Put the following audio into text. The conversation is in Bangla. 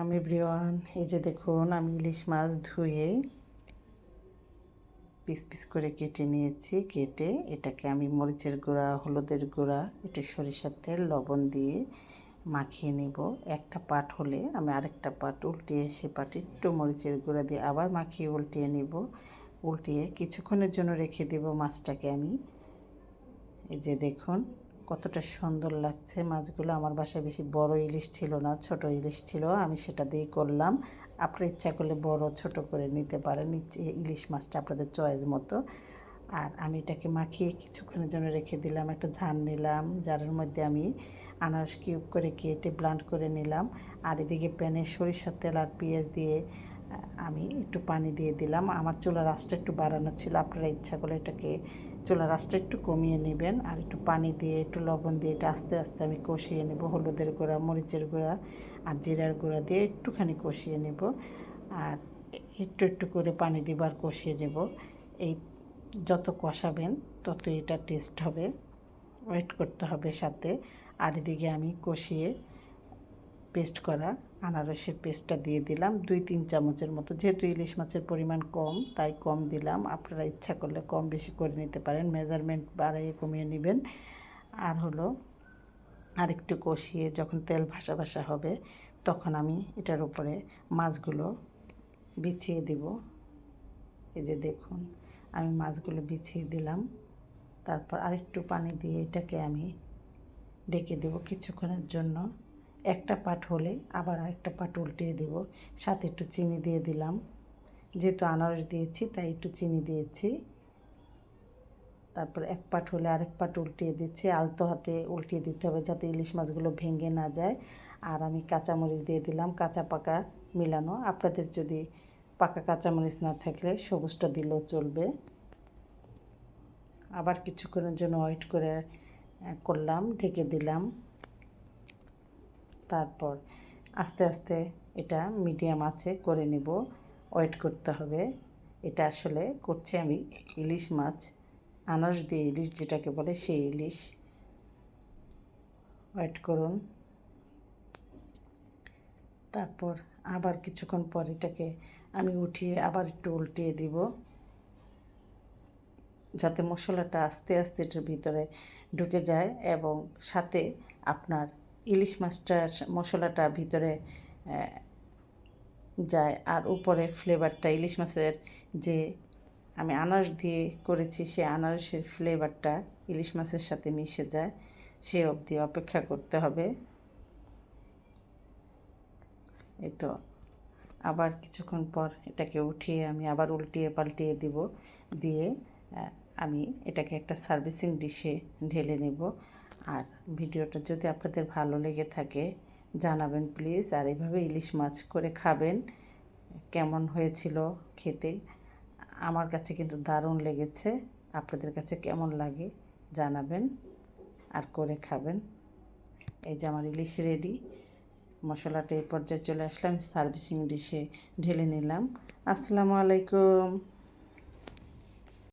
আমি ব্রিওয়ান এই যে দেখুন, আমি ইলিশ মাছ ধুয়ে পিস পিস করে কেটে নিয়েছি। কেটে এটাকে আমি মরিচের গুঁড়া, হলুদের গুঁড়া, একটু সরিষার তেল, লবণ দিয়ে মাখিয়ে নেব। একটা পাট হলে আমি আরেকটা পাট উল্টিয়ে, সে পাটে একটু মরিচের গুঁড়া দিয়ে আবার মাখিয়ে উল্টিয়ে নেব। উল্টিয়ে কিছুক্ষণের জন্য রেখে দেব মাছটাকে আমি। এই যে দেখুন কতটা সুন্দর লাগছে। মাছগুলো আমার বাসায় বেশি বড় ইলিশ ছিল না, ছোট ইলিশ ছিল, আমি সেটা দিয়ে করলাম। আপনার ইচ্ছা করলে বড়, ছোট করে নিতে পারেন ইলিশ মাছটা আপনাদের চয়েস মতো। আর আমি এটাকে মাখিয়ে কিছুক্ষণের জন্য রেখে দিলাম, একটা ঝাল নিলাম, জারের মধ্যে আমি আনারস কিউব করে কেটে ব্লান্ড করে নিলাম। আর এদিকে প্যানে সরিষার তেল আর পেঁয়াজ দিয়ে আমি একটু পানি দিয়ে দিলাম। আমার চুলার আঁচটা একটু বাড়ানো ছিল। আপনারা ইচ্ছা করলে এটাকে চুলার আঁচটা একটু কমিয়ে নেবেন আর একটু পানি দিয়ে, একটু লবণ দিয়ে এটা আস্তে আস্তে আমি কষিয়ে নেব। হলুদের গুঁড়া, মরিচের গুঁড়া আর জিরার গুঁড়া দিয়ে একটুখানি কষিয়ে নেব। আর একটু একটু করে পানি দিবার কষিয়ে নেব। এই যত কষাবেন তত এটা টেস্ট হবে। ওয়েট করতে হবে সাথে। আর এদিকে আমি কষিয়ে পেস্ট করা আনারসের পেস্টটা দিয়ে দিলাম। দুই, তিন চামচের মতো। যেহেতু ইলিশ মাছের পরিমাণ কম, তাই কম দিলাম। আপনারা ইচ্ছা করলে কম বেশি করে নিতে পারেন। মেজারমেন্ট বাড়াইয়ে কমিয়ে নেবেন। আর হলো আরেকটু কষিয়ে যখন তেল ভাসা ভাসা হবে, তখন আমি এটার উপরে মাছগুলো বিছিয়ে দিব। এই যে দেখুন, আমি মাছগুলো বিছিয়ে দিলাম। তারপর আরেকটু পানি দিয়ে এটাকে আমি ডেকে দেব কিছুক্ষণের জন্য। একটা পাট হলে আবার আরেকটা পাট উল্টিয়ে দেব। সাথে একটু চিনি দিয়ে দিলাম। যেহেতু আনারস দিয়েছি, তাই একটু চিনি দিয়েছি। তারপর এক পাট হলে আরেক পাট উল্টিয়ে দিচ্ছি। আলতো হাতে উল্টিয়ে দিতে হবে যাতে ইলিশ মাছগুলো ভেঙে না যায়। আর আমি কাঁচামরিচ দিয়ে দিলাম, কাঁচা পাকা মিলানো। আপনাদের যদি পাকা কাঁচামরিচ না থাকলে সবুজটা দিলেও চলবে। আবার কিছুক্ষণের জন্য ওয়েট করে করলাম, ঢেকে দিলাম। তারপর আস্তে আস্তে এটা মিডিয়াম আছে করে নেব। ওয়েট করতে হবে। এটা আসলে করছি আমি ইলিশ মাছ আনারস দিয়ে ইলিশ যেটাকে বলে সেই ইলিশ। ওয়েট করুন। তারপর আবার কিছুক্ষণ পর এটাকে আমি উঠিয়ে আবার একটু উল্টিয়ে দিব। যাতে মশলাটা আস্তে আস্তে এটার ভিতরে ঢুকে যায় এবং সাথে আপনার ইলিশ মাছটার মশলাটা ভিতরে যায় আর উপরে ফ্লেভারটা ইলিশ মাছের যে আমি আনারস দিয়ে করেছি, সে আনারসের ফ্লেভারটা ইলিশ মাছের সাথে মিশে যায়, সে অবধি অপেক্ষা করতে হবে। এই তো, আবার কিছুক্ষণ পর এটাকে উঠিয়ে আমি আবার উল্টিয়ে পাল্টিয়ে দিব, দিয়ে আমি এটাকে একটা সার্ভিসিং ডিশে ঢেলে নেব। আর ভিডিওটা যদি আপনাদের ভালো লেগে থাকে, জানাবেন প্লিজ আর এভাবে ইলিশ মাছ করে খাবেন, কেমন হয়েছিল খেতে, আমার কাছে কিন্তু দারুণ লেগেছে। আপনাদের কাছে কেমন লাগে জানাবেন আর করে খাবেন। এই যে আমার ইলিশ রেডি মশলাটা এই পর্যায়ে চলে আসলাম। সার্ভিসিং ডিশে ঢেলে নিলাম। আসসালামু আলাইকুম।